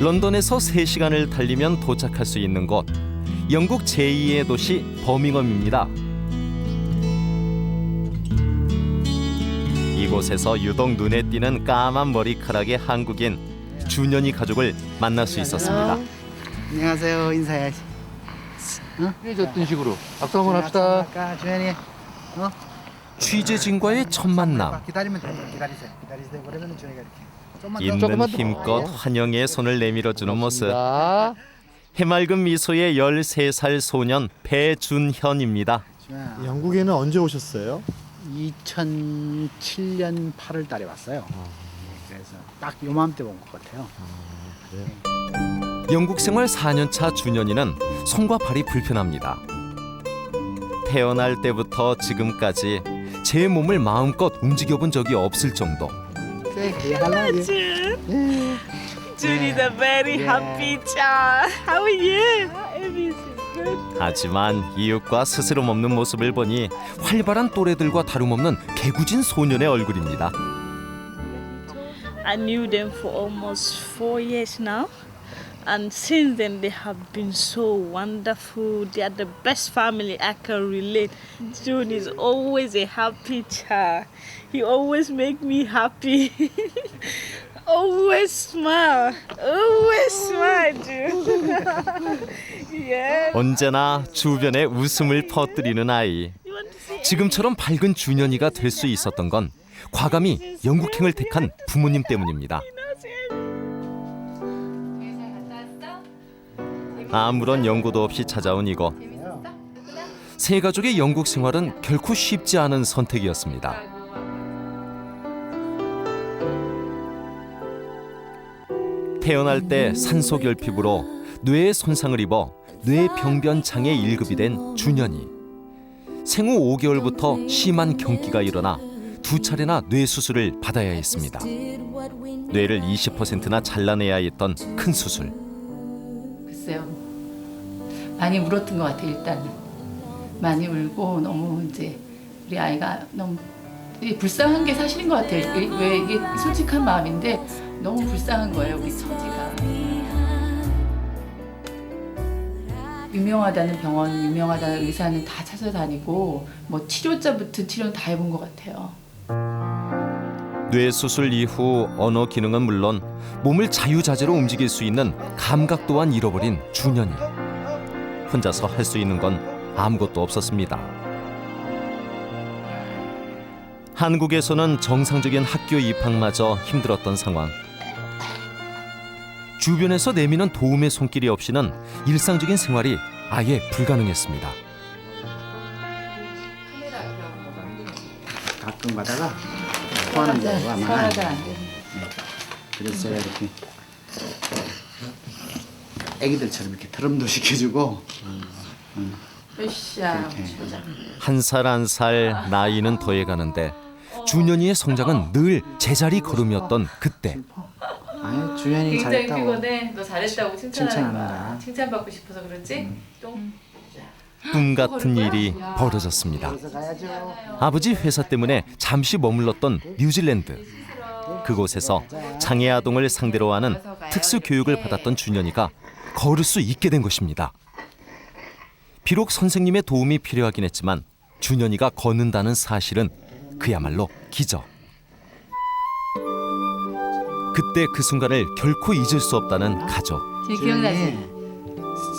런던에서 3시간을 달리면 도착할 수 있는 곳 영국 제2의 도시 버밍엄입니다. 이곳에서 유독 눈에 띄는 까만 머리카락의 한국인 준현이 가족을 만날 수 있었습니다. 안녕하세요. 인사해야지. 어떤 식으로 악수 한번 합시다. 아까 주현이. 어? 취재진과의 첫 만남. 기다리면 돼요. 기다리세요. 기다리세요. 그러면 주현이가 이렇게. 있는. 힘껏 환영의 손을 내밀어 주는 모습. 고맙습니다. 해맑은 미소의 13살 소년 배준현입니다. 영국에는 언제 오셨어요? 2007년 8월 달에 왔어요. 그래서 딱 요맘때 온 것 같아요. 영국 생활 4년차 준현이는 손과 발이 불편합니다. 태어날 때부터 지금까지 제 몸을 마음껏 움직여 본 적이 없을 정도. Say hello. Judy's a very Yeah. happy child. How are you? Everything good. 하지만 이웃과 스스럼 없는 모습을 보니 활발한 또래들과 다름없는 개구진 소년의 얼굴입니다. I knew them for almost four years now. And since then, they have been so wonderful. They are the best family I can relate. June is always a happy child. He always make me happy. always smile. Always smile, June. yeah. 언제나 주변에 웃음을 퍼뜨리는 아이. 지금처럼 밝은 준현이가 될 수 있었던 건 과감히 영국행을 택한 부모님 때문입니다. 아무런 연고도 없이 찾아온 이곳. 세 가족의 영국 생활은 결코 쉽지 않은 선택이었습니다. 태어날 때 산소 결핍으로 뇌에 손상을 입어 뇌병변 장애 1급이 된 준현이. 생후 5개월부터 심한 경기가 일어나 두 차례나 뇌 수술을 받아야 했습니다. 뇌를 20%나 잘라내야 했던 큰 수술. 많이 울었던 것 같아요, 일단은. 많이 울고 너무 이제 우리 아이가 너무 불쌍한 게 사실인 것 같아요. 이게 왜 이게 솔직한 마음인데 너무 불쌍한 거예요, 우리 처지가. 유명하다는 병원, 유명하다는 의사는 다 찾아다니고 뭐 치료자부터 치료는 다 해본 것 같아요. 뇌 수술 이후 언어 기능은 물론 몸을 자유자재로 움직일 수 있는 감각 또한 잃어버린 준현이. 혼자서 할 수 있는 건 아무것도 없었습니다. 한국에서는 정상적인 학교 입학마저 힘들었던 상황. 주변에서 내미는 도움의 손길이 없이는 일상적인 생활이 아예 불가능했습니다. 가끔 가다가 토하는 경우가 많아요. 돼. 그래서 제가 이렇게 애기들처럼 이렇게 트럼도 시켜주고 으쌰. 한살 한 살 나이는 더해가는데 준현이의 성장은 늘 제자리 걸음이었던 그때 아유 주현이 굉장히 잘했다고 피곤해. 너 잘했다고 칭찬하는. 칭찬받고 싶어서 그렇지? 똥. 꿈 같은 일이 벌어졌습니다. 그래서 가야죠 아버지 회사 때문에 잠시 머물렀던 뉴질랜드. 그곳에서 장애 아동을 상대로 하는 특수 교육을 받았던 준현이가 걸을 수 있게 된 것입니다. 비록 선생님의 도움이 필요하긴 했지만 준현이가 걷는다는 사실은 그야말로 기적. 그때 그 순간을 결코 잊을 수 없다는 가족. 제 기억나지?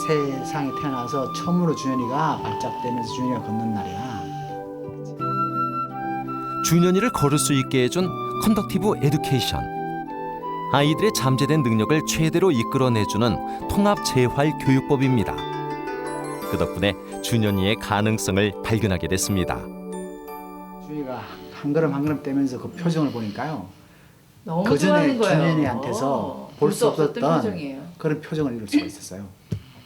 세상에 태어나서 처음으로 주현이가 발작되면서 주현이가 걷는 날이야 준현이를 걸을 수 있게 해준 컨덕티브 에듀케이션. 아이들의 잠재된 능력을 최대로 이끌어내주는 통합 재활 교육법입니다. 그 덕분에 준현이의 가능성을 발견하게 됐습니다. 주현이가 한 걸음 한 걸음 떼면서 그 표정을 보니까요 너무 그 전에 좋아하는 거예요. 준현이한테서 어, 볼수 없었던 없었던 표정이에요. 그런 표정을 이룰 수가 있었어요.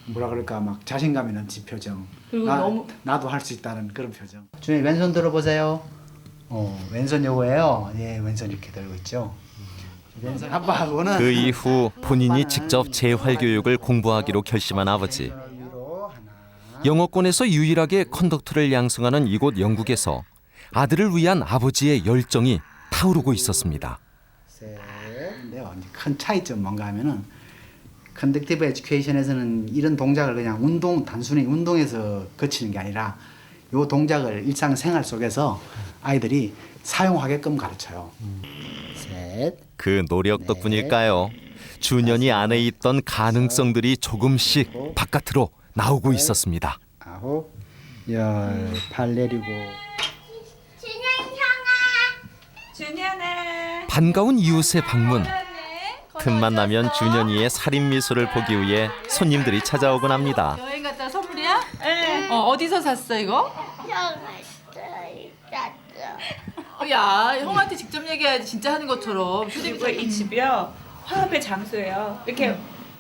뭐라 그럴까 막 자신감이 넘친 표정. 그리고 나, 너무- 나도 할 수 있다는 그런 표정. 준이 왼손 들어보세요. 어 왼손 요거예요. 예 왼손 이렇게 들고 있죠. 왼손 아빠하고는 그 이후 본인이 직접 재활 교육을 공부하기로 결심한 아버지. 영어권에서 유일하게 컨덕트를 양성하는 이곳 영국에서 아들을 위한 아버지의 열정이 타오르고 있었습니다. 이제 큰 차이점 뭔가 하면은 컨덕티브 에듀케이션에서는 이런 동작을 그냥 운동 단순히 운동에서 거치는 게 아니라 요 동작을 일상생활 속에서 아이들이 사용하게끔 가르쳐요. 셋. 그 노력 덕분일까요? 준현이 안에 있던 가능성들이 조금씩 바깥으로 나오고 있었습니다. 아홉, 열, 팔 내리고. 준현아. 반가운 이웃의 방문. 틈만 나면 준현이의 살인 미소를 보기 위해 손님들이 찾아오곤 합니다. 여행 갔다 선물이야? 네. 어, 어디서 샀어 이거? 어, 야, 형한테 직접 얘기해야지 진짜 하는 것처럼. 그리고 이 집이요 화합의 장소예요. 이렇게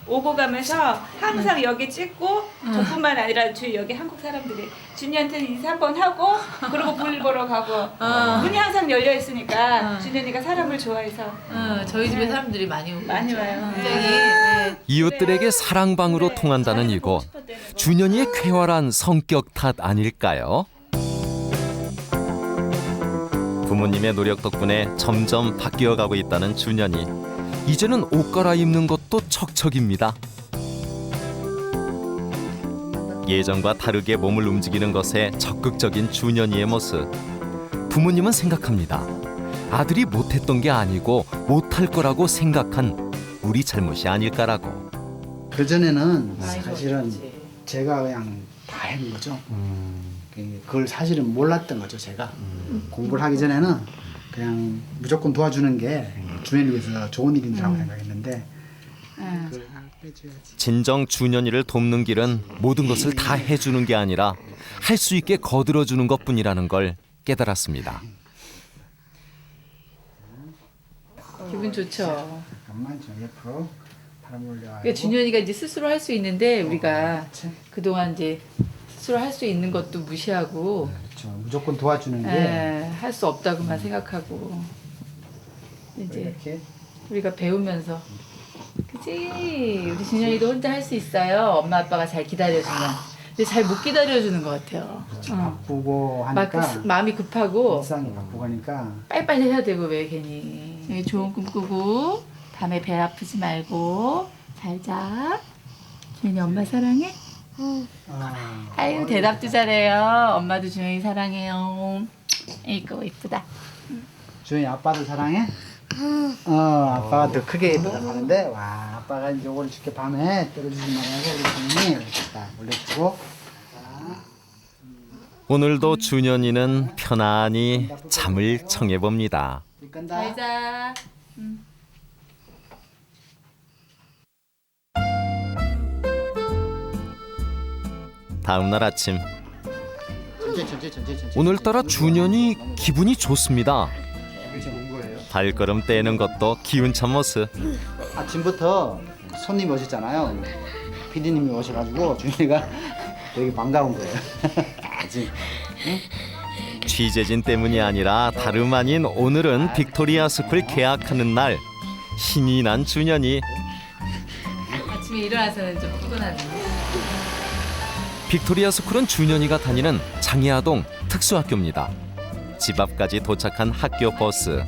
오고 가면서 항상 여기 찍고 저뿐만 아니라 주위 여기 한국 사람들이 준이한테는 인사 한 번 하고 그리고 볼 보러 가고 문이 항상 열려 있으니까 준현이가 사람을 좋아해서 어, 저희 집에 사람들이 많이 오고 많이 있죠. 와요. 굉장히 네. 이웃들에게 사랑방으로 통한다는 이곳. 준현이의 쾌활한 성격 탓 아닐까요? 부모님의 노력 덕분에 점점 바뀌어가고 있다는 준현이. 이제는 옷 갈아입는 것도 척척입니다. 예전과 다르게 몸을 움직이는 것에 적극적인 준현이의 모습. 부모님은 생각합니다. 아들이 못했던 게 아니고 못할 거라고 생각한 우리 잘못이 아닐까라고. 그 전에는 사실은. 제가 그냥 다 해는 거죠. 그- 그걸 사실은 몰랐던 거죠. 제가 공부를 하기 전에는 그냥 무조건 도와주는 게 주변을 위해서 좋은 일이라고 생각했는데 그걸 빼줘야지. 진정 준현이를 돕는 길은 모든 것을 다 해주는 게 아니라 할 수 있게 거들어주는 것뿐이라는 걸 깨달았습니다. 기분 좋죠. 잠깐만 좀 옆으로 바람. 그러니까 준현이가 이제 스스로 할 수 있는데 우리가 그렇지. 그동안 이제 스스로 할 수 있는 것도 무시하고 그렇죠. 무조건 도와주는 게 예, 할수 없다고만 생각하고 이제 이렇게? 우리가 배우면서. 그지 우리 준현이도 혼자 할 수 있어요. 엄마 아빠가 잘 기다려주면. 근데 잘 못 기다려주는 것 같아요. 어. 바쁘고 막 하니까. 그, 마음이 급하고. 일상이 바쁘고 하니까. 빨리빨리 해야 되고 왜 괜히. 네, 좋은 꿈 꾸고 밤에 배 아프지 말고 잘자. 준현이 엄마 사랑해? 아, 아유 대답도 잘해요. 엄마도 준현이 사랑해요. 이거 이쁘다. 주연이 아빠도 사랑해? 어 아빠가 더 크게 대답하는데 와 아빠가 이제 요거를 줄게 밤에 때려주지 말라고 우리 주연이 딱 올려주고. 오늘도 준현이는 편안히 잠을 청해 봅니다. 불 끈다. 잘자 다음 날 아침. 오늘따라 준현이 기분이 좋습니다. 발걸음 떼는 것도 기운찬 모습. 아침부터 손님이 오셨잖아요. 피디님이 오셔가지고 주연이가 되게 반가운 거예요. 아직. 취재진 때문이 아니라 다름 아닌 오늘은 빅토리아 스쿨 개학하는 날. 신이 난 준현이. 아침에 일어나서는 좀 피곤하네 빅토리아 스쿨은 준현이가 다니는 장애아동 특수학교입니다. 집 앞까지 도착한 학교 버스.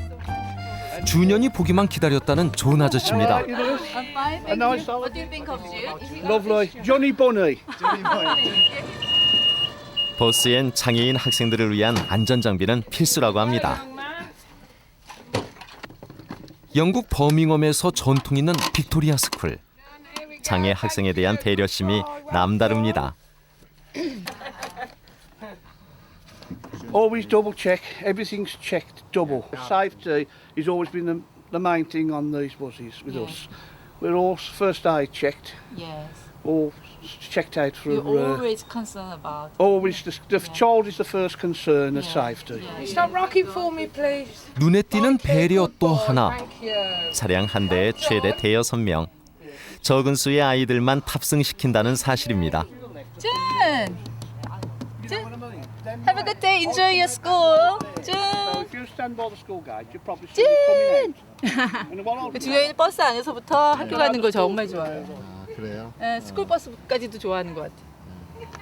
준현이 보기만 기다렸다는 좋은 아저씨입니다. I'm fine, thank nice you. What do you think of Jude? Is he Lovely. Johnny Bunny. 버스엔 장애인 학생들을 위한 안전 장비는 필수라고 합니다. 영국 버밍엄에서 전통 있는 빅토리아 스쿨. 장애 학생에 대한 배려심이 남다릅니다. Always double check. Everything's checked double. Safety has always been the, the main thing on these buses with Yeah. us. We're all first aid checked, Yes. all checked out for. You're uh, always concerned about. always the, the child is the first concern of safety. Stop rocking for me, please. 눈에 띄는 배려 또 하나. Thank you. 차량 한 대에 최대 대여섯 명. 적은 수의 아이들만 탑승시킨다는 사실입니다. June. Have a good day. Enjoy your school. So June. if you stand by the school gate, you probably see it coming out. and what I'll do, 주연이 버스 안에서부터 학교 가는 걸 정말 좋아해요. 아, 그래요? 예, 스쿨 버스까지도 좋아하는 것 같아.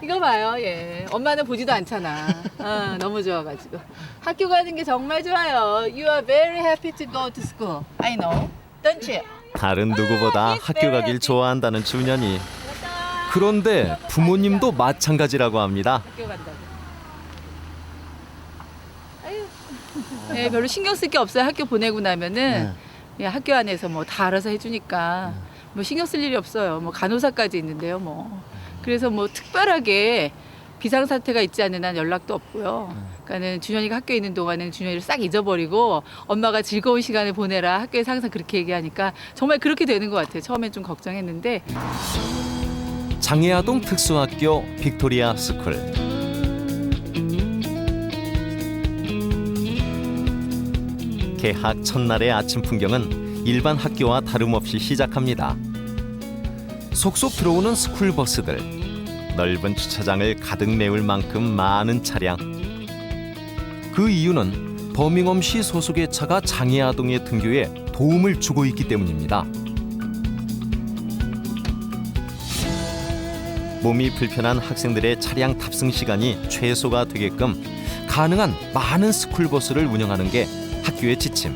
이거 봐요, 예. 엄마는 보지도 않잖아. 어, 너무 좋아가지고. 학교 가는 게 정말 좋아요. You are very happy to go to school. I know. Don't you? 다른 누구보다 학교 가길 좋아한다는 준현이. 그런데 부모님도 마찬가지라고 합니다. 학교 간다고. 네, 별로 신경 쓸 게 없어요. 학교 보내고 나면은 그냥 학교 안에서 뭐 다 알아서 해주니까 뭐 신경 쓸 일이 없어요. 뭐 간호사까지 있는데요, 뭐. 그래서 뭐 특별하게 비상 사태가 있지 않는 한 연락도 없고요. 그러니까는 준현이가 학교에 있는 동안은 준현이를 싹 잊어버리고 엄마가 즐거운 시간을 보내라 학교에서 항상 그렇게 얘기하니까 정말 그렇게 되는 것 같아요. 처음엔 좀 걱정했는데 장애아동 특수학교 빅토리아 스쿨. 개학 첫날의 아침 풍경은 일반 학교와 다름없이 시작합니다. 속속 들어오는 스쿨 버스들, 넓은 주차장을 가득 메울 만큼 많은 차량. 그 이유는 버밍엄시 소속의 차가 장애 아동의 등교에 도움을 주고 있기 때문입니다. 몸이 불편한 학생들의 차량 탑승 시간이 최소가 되게끔 가능한 많은 스쿨버스를 운영하는 게 학교의 지침.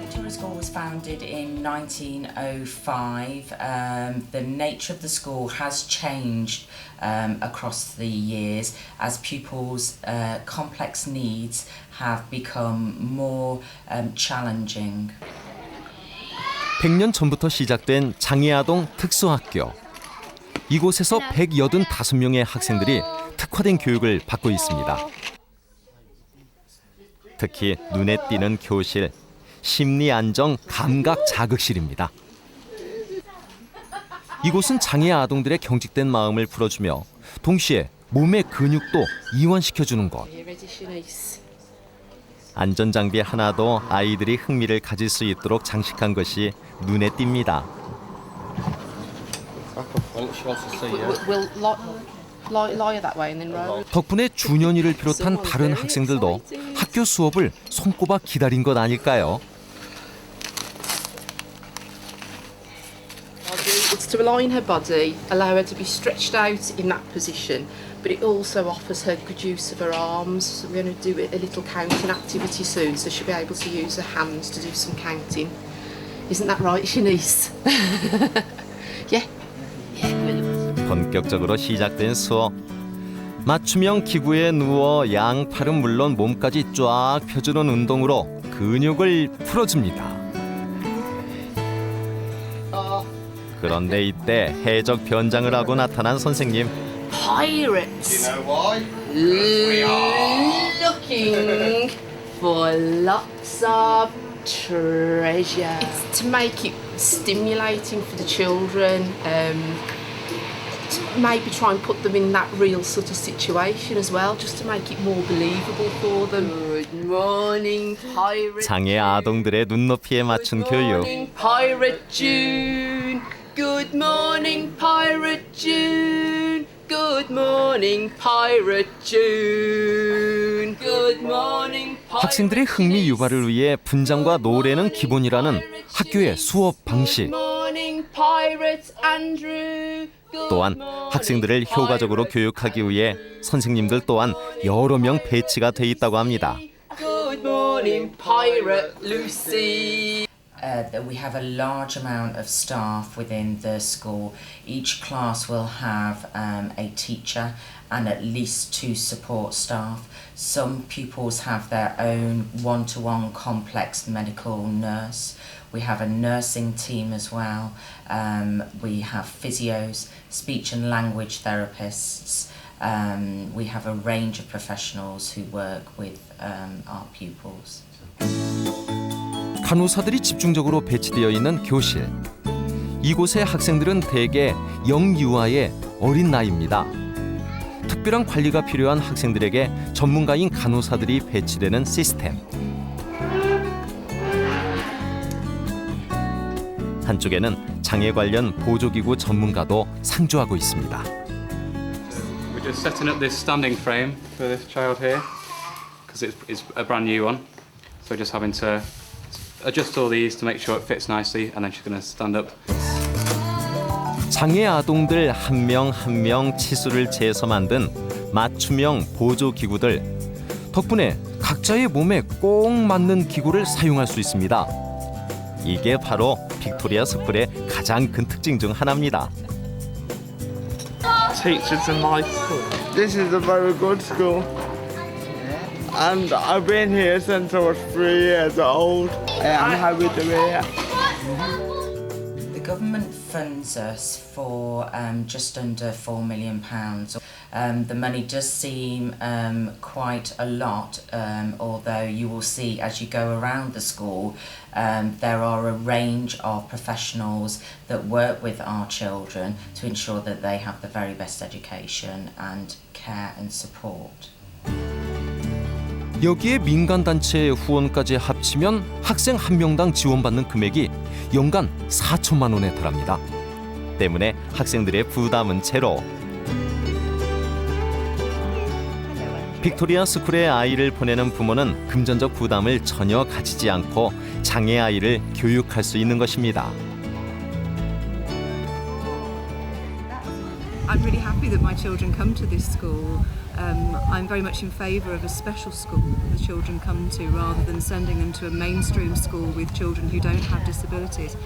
Victoria School was founded in 1905. Um, the nature of the school has changed um, across the years as pupils' uh, complex needs have become more um, challenging. 100년 전부터 시작된 장애아동 특수학교. 이곳에서 185명의 학생들이 특화된 교육을 받고 있습니다. 특히 눈에 띄는 교실, 심리 안정 감각 자극실입니다. 이곳은 장애 아동들의 경직된 마음을 풀어주며 동시에 몸의 근육도 이완시켜주는 곳. 안전장비 하나도 아이들이 흥미를 가질 수 있도록 장식한 것이 눈에 띕니다. We'll lie, lie, lie that way and then roll. 덕분에 준현이를 비롯한 다른 학생들도 학교 수업을 손꼽아 기다린 것 아닐까요? It's to align her body, allow her to be stretched out in that position, but it also offers her good use of her arms. So we're going to do a a little counting activity soon, so she'll be able to use her hands to do some counting. Isn't that right, Shanice? 본격적으로 시작된 수업. 맞춤형 기구에 누워 양팔은 물론 몸까지 쫙 펴주는 운동으로 근육을 풀어줍니다. 그런데 이때 해적 변장을 하고 나타난 선생님. Pirates. Looking for lots of treasure. It's to make it stimulating for the children. Um, maybe try and put them in that real sort of situation as well, just to make it more believable for them. Good morning, pirate. 장애 아동들의 눈높이에 맞춘 Good 교육. morning, Pirate June. Good morning, Pirate June. Good morning, Pirate June. Good morning, Pirate 학생들의 흥미 유발을 위해 분장과 노래는 기본이라는 학교의 수업 방식. Good morning, Pirate Andrew. Good 또한 morning, 학생들을 효과적으로 Pirate 교육하기 위해 선생님들 또한 여러 명 배치가 돼 있다고 합니다. Good morning, Pirate Lucy. Uh, we have a large amount of staff within the school. Each class will have um, a teacher and at least two support staff. Some pupils have their own one to one complex medical nurse. We have a nursing team as well. Um, we have physios, speech and language therapists. Um, we have a range of professionals who work with um, our pupils. 간호사들이 집중적으로 배치되어 있는 교실. 이곳의 학생들은 대개 영유아의 어린 나이입니다. 특별한 관리가 필요한 학생들에게 전문가인 간호사들이 배치되는 시스템. 한쪽에는 장애 관련 보조기구 전문가도 상주하고 있습니다. We're just setting up this standing frame for this child here because it's, it's a brand new one. So we're just having to adjust all these to make sure it fits nicely and then she's going to stand up. 장애 아동들 한 명 한 명 치수를 재서 만든 맞춤형 보조 기구들 덕분에 각자의 몸에 꼭 맞는 기구를 사용할 수 있습니다. 이게 바로 빅토리아 스쿨의 가장 큰 특징 중 하나입니다. teachers in my school. This is a very good school. And I've been here since I was three years old. I'm happy to be here. The government funds us for um, just under four million pounds. Um, the money does seem um, quite a lot, um, although you will see as you go around the school, um, there are a range of professionals that work with our children to ensure that they have the very best education and care and support. 여기에 민간 단체의 후원까지 합치면 학생 한 명당 지원받는 금액이 연간 4천만 원에 달합니다. 때문에 학생들의 부담은 제로. 빅토리아 스쿨에 아이를 보내는 부모는 금전적 부담을 전혀 가지지 않고 장애 아이를 교육할 수 있는 것입니다. I'm really happy that my children come to this school. Um, I'm very much in favour of a special school the children come to rather than sending them to a mainstream school with children who don't have disabilities.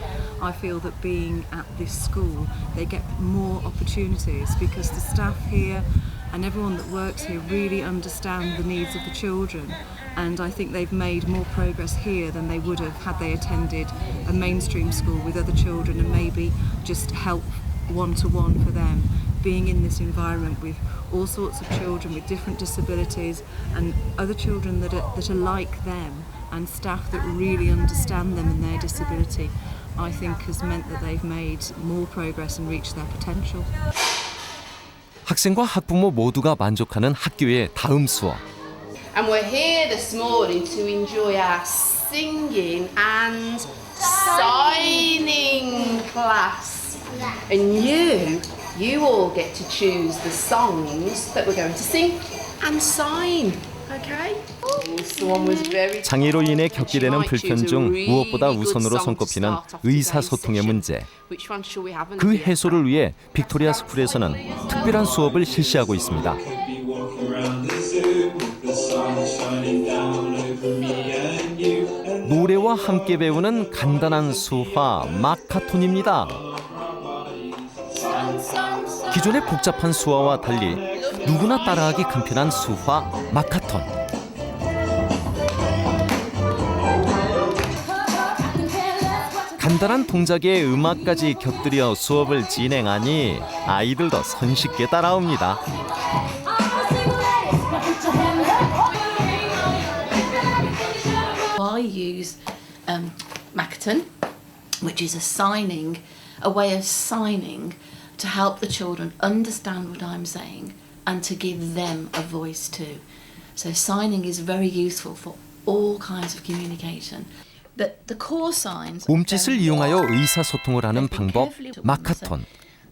I feel that being at this school, they get more opportunities because the staff here and everyone that works here really understand the needs of the children. And I think they've made more progress here than they would have had they attended a mainstream school with other children and maybe just help one to one for them. Being in this environment with all sorts of children with different disabilities and other children that are, that are like them and staff that really understand them and their disability, I think has meant that they've made more progress and reached their potential. 학생과 학부모 모두가 만족하는 학교의 다음 수업. And we're here this morning to enjoy our singing and signing class. And you, you all get to choose the songs that we're going to sing and sign. Okay? Someone was very 장애로 인해 겪게 되는 불편 중 무엇보다 우선으로 손꼽히는 의사소통의. 문제. Which one shall we have? 그 해소를 위해 빅토리아 스쿨에서는 특별한 수업을 실시하고 있습니다. 노래와 함께 배우는 간단한 수화 마카톤입니다. 기존의 복잡한 수화와 달리 누구나 따라하기 간편한 수화 마카톤. 간단한 동작에 음악까지 곁들여 수업을 진행하니 아이들도 손쉽게 따라옵니다. Um, and to give them a voice too. So signing is very useful for all kinds of communication. The, the core signs. 몸짓을 이용하여. 의사소통을 하는 방법 마카톤.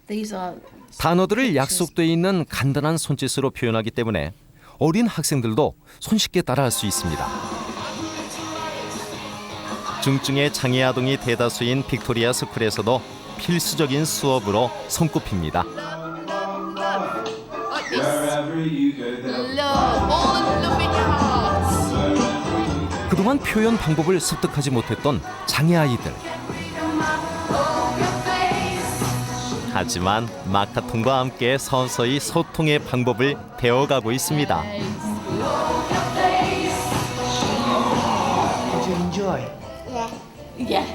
These are 단어들을 약속돼 있는 간단한 손짓으로 표현하기 때문에 어린 학생들도 손쉽게 따라할 수 있습니다. 중증의 장애 아동이 대다수인 빅토리아 스쿨에서도 필수적인 수업으로 손꼽힙니다. 그동안 표현 방법을 습득하지 못했던 장애 아이들. 하지만 마카톤과 함께 서서히 소통의 방법을 배워가고 있습니다. Did you enjoy? Yeah.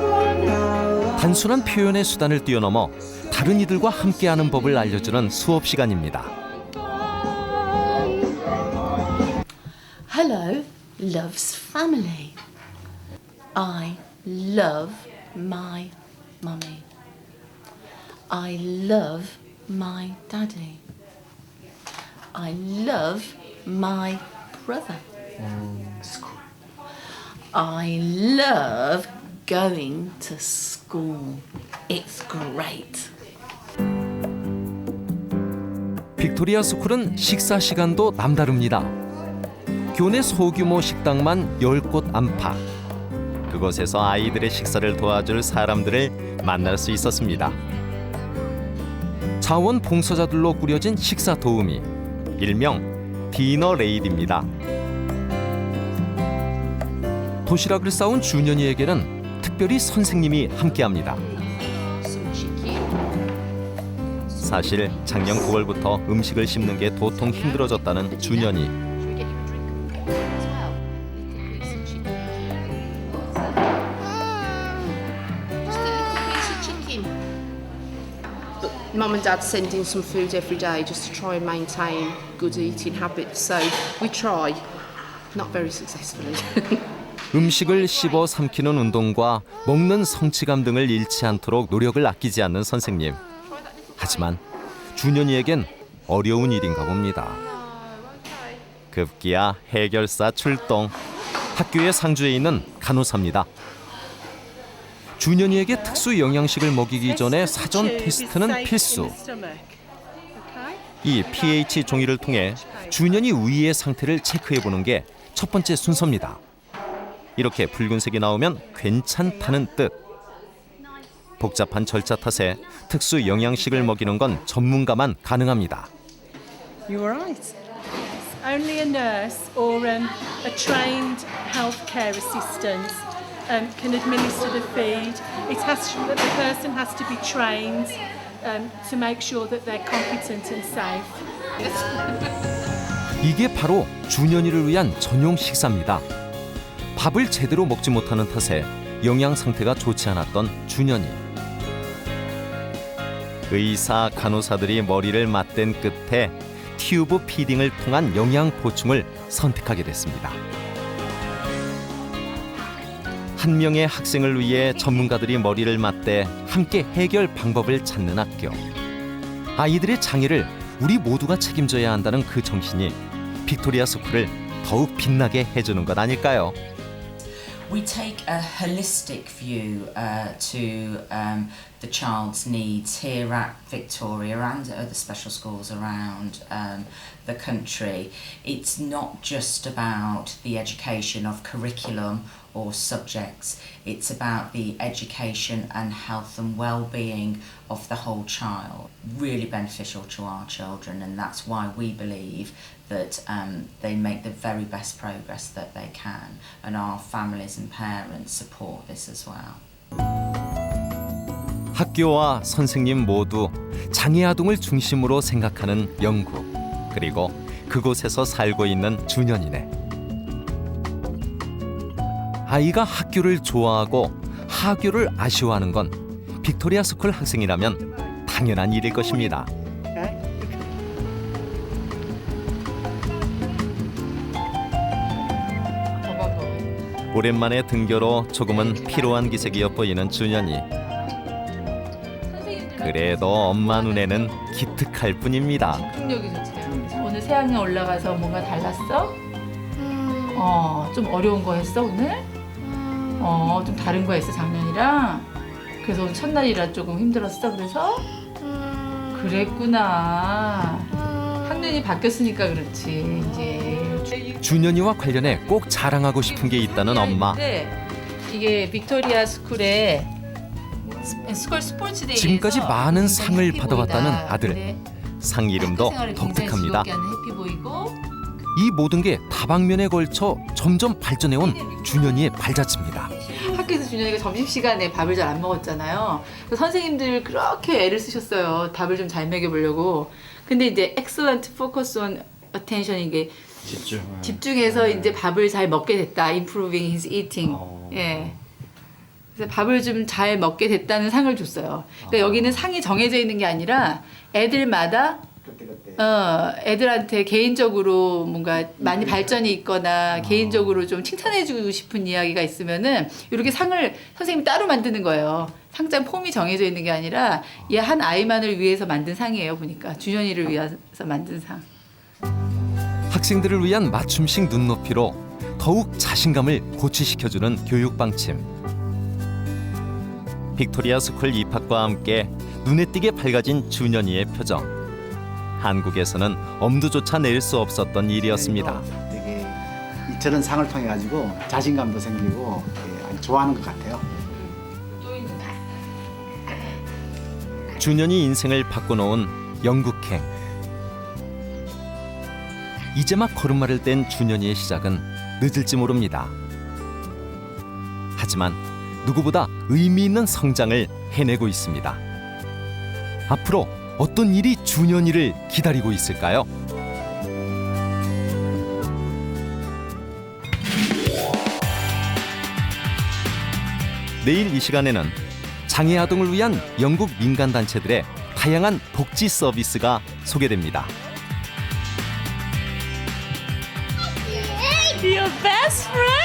단순한 표현의 수단을 뛰어넘어 다른 이들과 함께하는 법을 알려주는 수업 시간입니다. Hello loves family. I love my mummy. I love my daddy. I love my brother. I love going to school. It's great. 빅토리아 스쿨은 식사 시간도 남다릅니다. 교내 소규모 식당만 10곳 안팎. 그곳에서 아이들의 식사를 도와줄 사람들을 만날 수 있었습니다. 자원 봉사자들로 꾸려진 식사 도우미, 일명 디너 레이디입니다. 도시락을 싸온 준현이에게는 특별히 선생님이 함께합니다. 사실 작년 9월부터 음식을 씹는 게 도통 힘들어졌다는 준현이. 음식을 씹어 삼키는 운동과 먹는 성취감 등을 잃지 않도록 노력을 아끼지 않는 선생님. 하지만 준현이에겐 어려운 일인가 봅니다. 급기야 해결사 출동. 학교의 상주에 있는 간호사입니다. 준현이에게 특수 영양식을 먹이기 전에 사전 테스트는 필수. 이 pH 종이를 통해 준현이 위의 상태를 체크해 보는 게 첫 번째 순서입니다. 이렇게 붉은색이 나오면 괜찮다는 뜻. 복잡한 절차 탓에 특수 영양식을 먹이는 건 전문가만 가능합니다. You are right. Only a nurse or um, a trained healthcare assistant um, can administer the feed. It has to, the person has to be trained um, to make sure that they're competent and safe. 이게 바로 준현이를 위한 전용 식사입니다. 밥을 제대로 먹지 못하는 탓에 영양 상태가 좋지 않았던 준현이. 의사, 간호사들이 머리를 맞댄 끝에 튜브 피딩을 통한 영양 보충을 선택하게 됐습니다. 한 명의 학생을 위해 전문가들이 머리를 맞대 함께 해결 방법을 찾는 학교. 아이들의 장애를 우리 모두가 책임져야 한다는 그 정신이 빅토리아 스쿨을 더욱 빛나게 해주는 것 아닐까요? We take a holistic view uh, to um, the child's needs here at Victoria and at other special schools around um, the country. It's not just about the education of curriculum or subjects, it's about the education and health and well-being of the whole child. Really beneficial to our children and that's why we believe that um, they make the very best progress that they can and our families and parents support this as well. 학교와 선생님 모두 장애 아동을 중심으로 생각하는 영국 그리고 그곳에서 살고 있는 준현이네. 아이가 학교를 좋아하고 하교를 아쉬워하는 건 빅토리아 스쿨 학생이라면 당연한 일일 것입니다. 오랜만에 등교로 조금은 피로한 기색이 엿보이는 준현이. 그래도 엄마 눈에는 기특할 뿐입니다. 집중력이 좋대요. 오늘 새 학년 올라가서 뭔가 달랐어? 어, 좀 어려운 거 했어 오늘? 어, 좀 다른 거 했어 작년이랑? 그래서 첫날이라 조금 힘들었어 그래서? 그랬구나. 학년이 바뀌었으니까 그렇지 이제. 준현이와 관련해 꼭 자랑하고 싶은 게 있다는 엄마. 네, 이게 빅토리아 스쿨에 스- 스쿨 스포츠 데이에서 지금까지 많은 상을 받아왔다는. 아들. 상 이름도 독특합니다. 이 모든 게 다방면에 걸쳐 점점 발전해온 준현이의 발자취입니다. 학교에서 준현이가 점심시간에 밥을 잘 안 먹었잖아요. 선생님들 그렇게 애를 쓰셨어요. 밥을 좀 잘 먹여보려고. 근데 이제 excellent focus on attention 이게 집중. 집중해서 이제 밥을 잘 먹게 됐다. improving his eating. 예. 그래서 밥을 좀 잘 먹게 됐다는 상을 줬어요. 그러니까 여기는 상이 정해져 있는 게 아니라 애들마다 어, 애들한테 개인적으로 뭔가 많이 발전이 있거나 개인적으로 좀 칭찬해주고 싶은 이야기가 있으면은 이렇게 상을 선생님이 따로 만드는 거예요. 상장 폼이 정해져 있는 게 아니라 얘 한 아이만을 위해서 만든 상이에요. 보니까 준현이를 위해서 만든 상. 학생들을 위한 맞춤식 눈높이로 더욱 자신감을 고취시켜주는 교육 방침. 빅토리아 스쿨 입학과 함께 눈에 띄게 밝아진 준현이의 표정. 한국에서는 엄두조차 낼 수 없었던 일이었습니다. 되게 이- 저런 상을 통해 가지고 자신감도 생기고 예, 아주 좋아하는 것 같아요. 준현이 인생을 바꿔놓은 영국행. 이제 막 걸음마를 뗀 준현이의 시작은 늦을지 모릅니다. 하지만 누구보다 의미 있는 성장을 해내고 있습니다. 앞으로 어떤 일이 준현이를 기다리고 있을까요? 내일 이 시간에는 장애 아동을 위한 영국 민간 단체들의 다양한 복지 서비스가 소개됩니다. Your best friend!